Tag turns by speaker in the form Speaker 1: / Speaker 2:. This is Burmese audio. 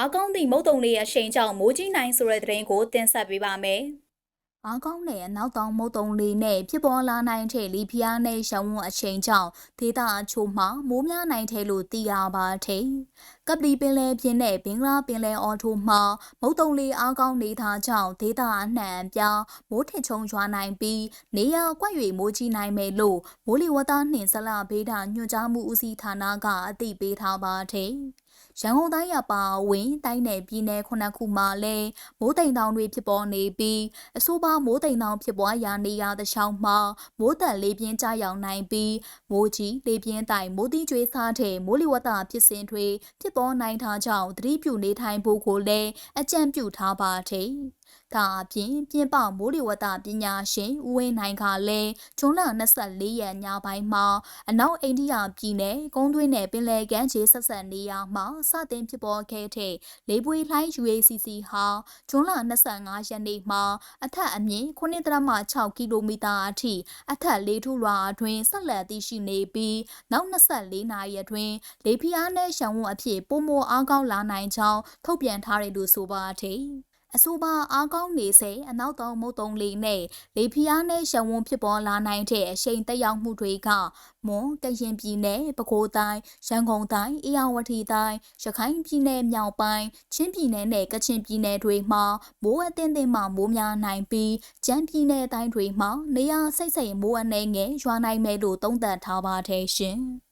Speaker 1: အားကောင်းသည့်မုတ်တုံလေးအရှိန်ကြောင့်မိုးကြီးနိုင်ဆိုတဲ့သတင်းကိုတင်ဆက်ပေးပါမယ်။အားကောင်းတဲ့အနောက်တောင်မုတ်တုံလေးနဲ့ဖြစ်ပေါ်လာနိုင်တဲ့လီဖီယာနဲ့ရှောင်းဝန်းအချိန်ကြောင့်ဒေသအချို့မှာမိုးများနိုင်တယ်လို့သိရပါတယ်။ကပလီပင်လယ်ပြင်နဲ့ဘင်္ဂလားပင်လယ်အော်ထိုမှာမုတ်တုံလေးအားကောင်းနေတာကြောင့်ဒေသအနှံ့အပြားမိုးထစ်ချုံရွာနိုင်ပြီးနေရာကွက်၍မိုးကြီးနိုင်မယ်လို့မိုးလေဝသနှင့်ဇလဗေဒညွှန်ကြားမှုဦးစီးဌာနကအသိပေးထားပါတယ်။ ရန်ကုန်တိုင်းရပါဝင်တိုင်းနယ်ပြည်နယ်ခုနှစ်ခုမှာလည်းမိုးတိမ်တောင်တွေဖြစ်ပေါ်နေပြီးအဆိုပါမိုးတိမ်တောင်ဖြစ်ပွားရာနေရာတခြားမှာမိုးတက်လေးပြင်းကြရောက်နိုင်ပြီးမိုးကြီးလေးပြင်းတိုင်မိုးတိကျွေးစားတဲ့မိုးလေဝသဖြစ်စဉ်တွေဖြစ်ပေါ်နိုင်တာကြောင့်သတိပြုနေထိုင်ဖို့ကိုလည်းအကြံပြုထားပါတယ်။ ဒါအပြင်ပြင်ပမိုးလေဝသပညာရှင်ဦးဝင်းနိုင်ကလည်းဂျွန်လ24ရက်ညပိုင်းမှာအနောက်အိန္ဒိယပြည်နယ်ကုန်းသွင်းနယ်ပင်လယ်ကမ်းခြေဆက်ဆက်နေရာမှာစတင်ဖြစ်ပေါ်ခဲ့တဲ့လေပွေလှိုင်း UACC ဟာဂျွန်လ25ရက်နေ့မှာအထက်အမြင့်9.6ကီလိုမီတာအထိအထက်လေးထုလွာအတွင်းဆက်လက်တည်ရှိနေပြီးနောက်24နာရီအတွင်းလေဖိအားနဲ့ရှံဝန်းအဖြစ်ပုံမအားကောင်းလာနိုင်ကြောင်းထုတ်ပြန်ထားတယ်လို့ဆိုပါတယ်။ အဆိုပါအားကောင်းနေစေအနောက်တောင်မုတ်တုံလေနဲ့လေဖျားနဲ့ရှံဝန်းဖြစ်ပေါ်လာနိုင်တဲ့အရှိန်တက်ရောက်မှုတွေကမွန်ကရင်ပြည်နယ်ပဲခူးတိုင်းရန်ကုန်တိုင်းအေရဝတီတိုင်းရခိုင်ပြည်နယ်မြောက်ပိုင်းချင်းပြည်နယ်နဲ့ကချင်ပြည်နယ်တွေမှာမိုးအသင်းသင်းမှမိုးများနိုင်ပြီးကျန်းပြည်နယ်တိုင်းတွေမှာနေရာစိတ်စိတ်မိုးအနှဲငယ်ရွာနိုင်မယ်လို့သုံးသပ်ထားပါတယ်ရှင်။